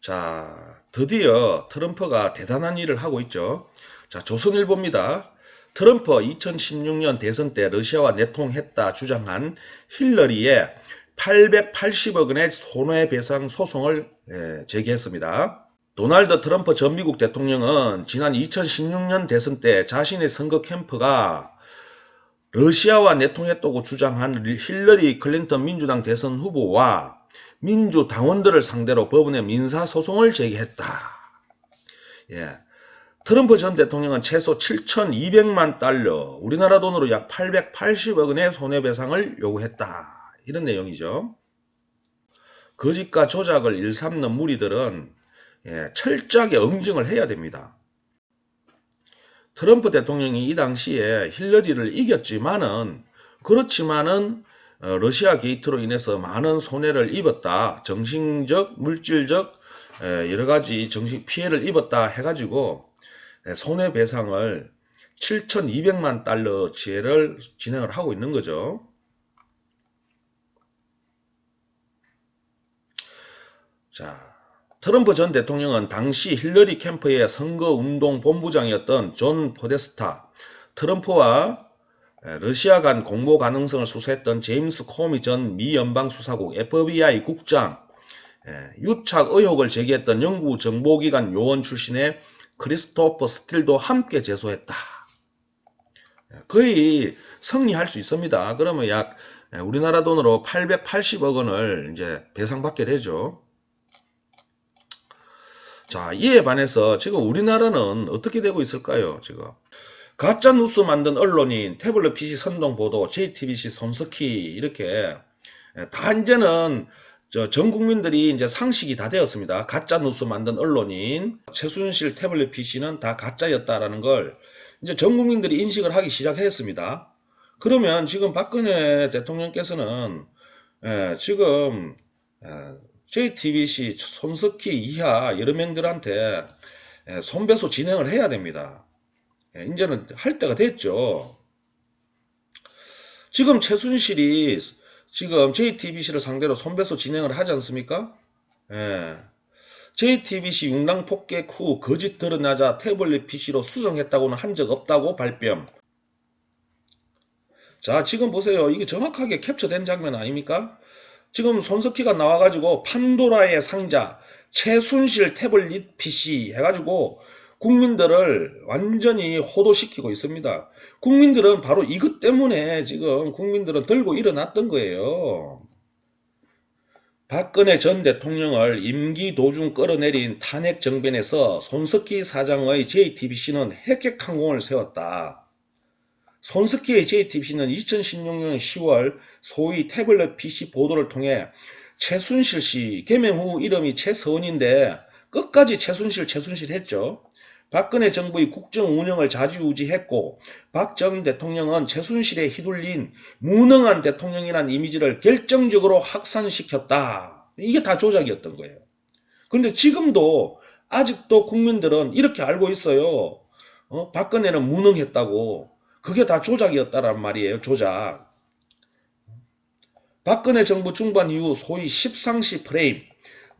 자, 드디어 트럼프가 대단한 일을 하고 있죠. 자, 조선일보입니다. 트럼프 2016년 대선 때 러시아와 내통했다 주장한 힐러리의 880억 원의 손해배상 소송을 예, 제기했습니다. 도널드 트럼프 전 미국 대통령은 지난 2016년 대선 때 자신의 선거 캠프가 러시아와 내통했다고 주장한 힐러리 클린턴 민주당 대선 후보와 민주 당원들을 상대로 법원에 민사 소송을 제기했다. 예. 트럼프 전 대통령은 최소 7,200만 달러, 우리나라 돈으로 약 880억 원의 손해배상을 요구했다. 이런 내용이죠. 거짓과 조작을 일삼는 무리들은 예, 철저하게 응징을 해야 됩니다. 트럼프 대통령이 이 당시에 힐러리를 이겼지만은 그렇지만은 어, 러시아 게이트로 인해서 많은 손해를 입었다. 정신적, 물질적 에, 여러 가지 정신 피해를 입었다 해가지고 에, 손해배상을 7,200만 달러치를 진행을 하고 있는 거죠. 자, 트럼프 전 대통령은 당시 힐러리 캠프의 선거운동 본부장이었던 존 포데스타, 트럼프와 러시아 간 공모 가능성을 수사했던 제임스 코미 전 미 연방수사국 FBI 국장, 유착 의혹을 제기했던 영구 정보기관 요원 출신의 크리스토퍼 스틸도 함께 제소했다. 거의 승리할 수 있습니다. 그러면 약 우리나라 돈으로 880억 원을 이제 배상받게 되죠. 자, 이에 반해서 지금 우리나라는 어떻게 되고 있을까요? 지금 가짜 뉴스 만든 언론인 태블릿 PC 선동 보도, JTBC 손석희 이렇게 다 이제는 전 국민들이 이제 상식이 다 되었습니다. 가짜 뉴스 만든 언론인 최순실 태블릿 PC는 다 가짜였다라는 걸 이제 전 국민들이 인식을 하기 시작했습니다. 그러면 지금 박근혜 대통령께서는 예, 지금 예, JTBC 손석희 이하 여러 명들한테 예, 손배소 진행을 해야 됩니다. 예, 이제는 할 때가 됐죠. 지금 최순실이 지금 JTBC를 상대로 손배소 진행을 하지 않습니까? 예. JTBC 융당 폭격 후 거짓 드러나자 태블릿 PC로 수정했다고는 한 적 없다고 발뺌. 자, 지금 보세요. 이게 정확하게 캡처된 장면 아닙니까? 지금 손석희가 나와가지고 판도라의 상자, 최순실 태블릿 PC 해가지고 국민들을 완전히 호도시키고 있습니다. 국민들은 바로 이것 때문에 지금 국민들은 들고 일어났던 거예요. 박근혜 전 대통령을 임기 도중 끌어내린 탄핵 정변에서 손석희 사장의 JTBC는 핵핵항공을 세웠다. 손석희의 JTBC는 2016년 10월 소위 태블릿 PC 보도를 통해 최순실 씨 개명 후 이름이 최서원인데 끝까지 최순실 최순실 했죠. 박근혜 정부의 국정 운영을 좌지우지했고 박전 대통령은 최순실에 휘둘린 무능한 대통령이라는 이미지를 결정적으로 확산시켰다. 이게 다 조작이었던 거예요. 그런데 지금도 아직도 국민들은 이렇게 알고 있어요. 어? 박근혜는 무능했다고. 그게 다 조작이었다란 말이에요. 조작. 박근혜 정부 중반 이후 소위 십상시 프레임,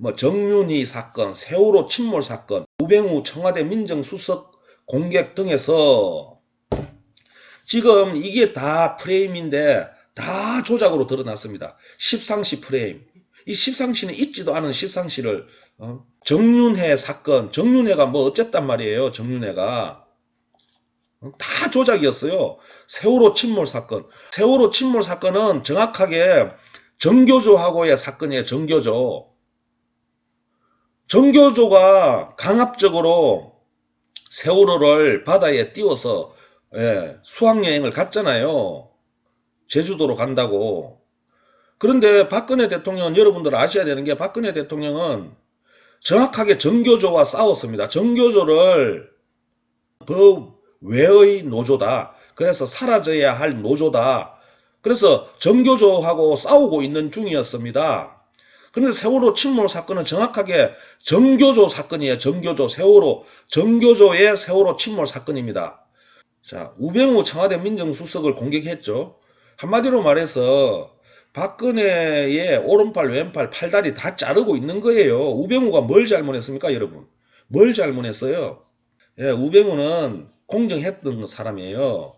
뭐 정윤희 사건, 세월호 침몰 사건, 우병우 청와대 민정수석 공격 등에서 지금 이게 다 프레임인데 다 조작으로 드러났습니다. 십상시 프레임. 이 십상시는 있지도 않은 십상시를 어? 정윤회 사건, 정윤회가 뭐 어쨌단 말이에요. 정윤회가. 다 조작이었어요. 세월호 침몰 사건. 세월호 침몰 사건은 정확하게 정교조하고의 사건이에요. 정교조. 정교조가 강압적으로 세월호를 바다에 띄워서 예, 수학여행을 갔잖아요. 제주도로 간다고. 그런데 박근혜 대통령은 여러분들 아셔야 되는 게 박근혜 대통령은 정확하게 정교조와 싸웠습니다. 정교조를 법 외의 노조다. 그래서 사라져야 할 노조다. 그래서 정교조하고 싸우고 있는 중이었습니다. 그런데 세월호 침몰 사건은 정확하게 정교조 사건이에요. 정교조, 세월호, 정교조의 세월호 침몰 사건입니다. 자, 우병우 청와대 민정수석을 공격했죠. 한마디로 말해서 박근혜의 오른팔 왼팔 팔다리 다 자르고 있는 거예요. 우병우가 뭘 잘못했습니까 여러분? 뭘 잘못했어요? 예, 우병우는 공정했던 사람이에요.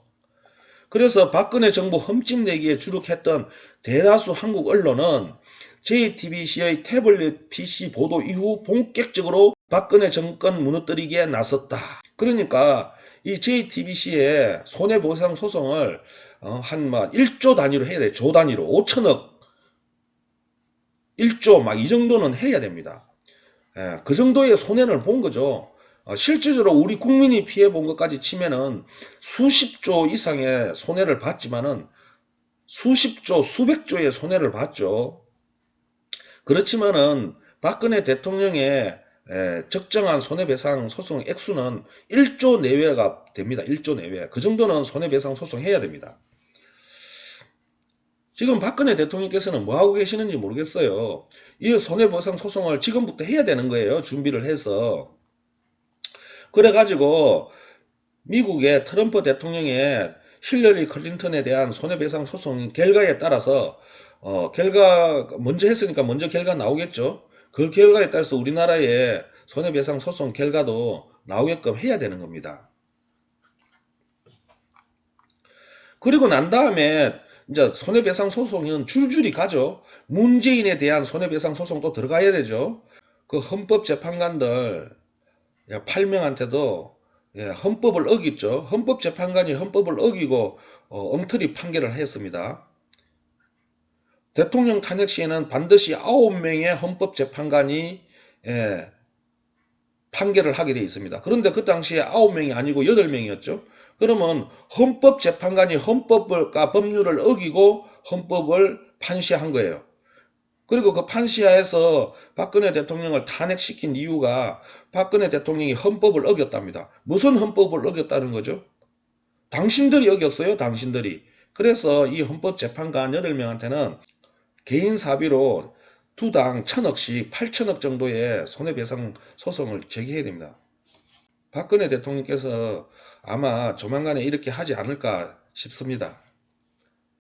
그래서 박근혜 정부 흠집내기에 주력했던 대다수 한국 언론은 JTBC의 태블릿 PC 보도 이후 본격적으로 박근혜 정권 무너뜨리기에 나섰다. 그러니까 이 JTBC의 손해보상 소송을 어, 한막 1조 단위로 해야 돼. 조 단위로 5천억 1조 막 이 정도는 해야 됩니다. 예, 그 정도의 손해를 본 거죠. 어, 실질적으로 우리 국민이 피해 본 것까지 치면은 수십조 이상의 손해를 봤지만은 수십조, 수백조의 손해를 봤죠. 그렇지만은 박근혜 대통령의 에, 적정한 손해배상 소송 액수는 1조 내외가 됩니다. 1조 내외. 그 정도는 손해배상 소송 해야 됩니다. 지금 박근혜 대통령께서는 뭐 하고 계시는지 모르겠어요. 이 손해배상 소송을 지금부터 해야 되는 거예요. 준비를 해서. 그래가지고 미국의 트럼프 대통령의 힐러리 클린턴에 대한 손해배상 소송 결과에 따라서 어, 결과 먼저 했으니까 먼저 결과 나오겠죠. 그 결과에 따라서 우리나라의 손해배상 소송 결과도 나오게끔 해야 되는 겁니다. 그리고 난 다음에 이제 손해배상 소송은 줄줄이 가죠. 문재인에 대한 손해배상 소송도 들어가야 되죠. 그 헌법재판관들 8명한테도 예, 헌법을 어겼죠. 헌법재판관이 헌법을 어기고 어, 엉터리 판결을 했습니다. 대통령 탄핵 시에는 반드시 9명의 헌법재판관이 예, 판결을 하게 되어 있습니다. 그런데 그 당시에 9명이 아니고 8명이었죠. 그러면 헌법재판관이 헌법과 법률을 어기고 헌법을 판시한 거예요. 그리고 그 판시하에서 박근혜 대통령을 탄핵시킨 이유가 박근혜 대통령이 헌법을 어겼답니다. 무슨 헌법을 어겼다는 거죠? 당신들이 어겼어요, 당신들이. 그래서 이 헌법재판관 8명한테는 개인 사비로 두당 천억씩 8천억 정도의 손해배상 소송을 제기해야 됩니다. 박근혜 대통령께서 아마 조만간에 이렇게 하지 않을까 싶습니다.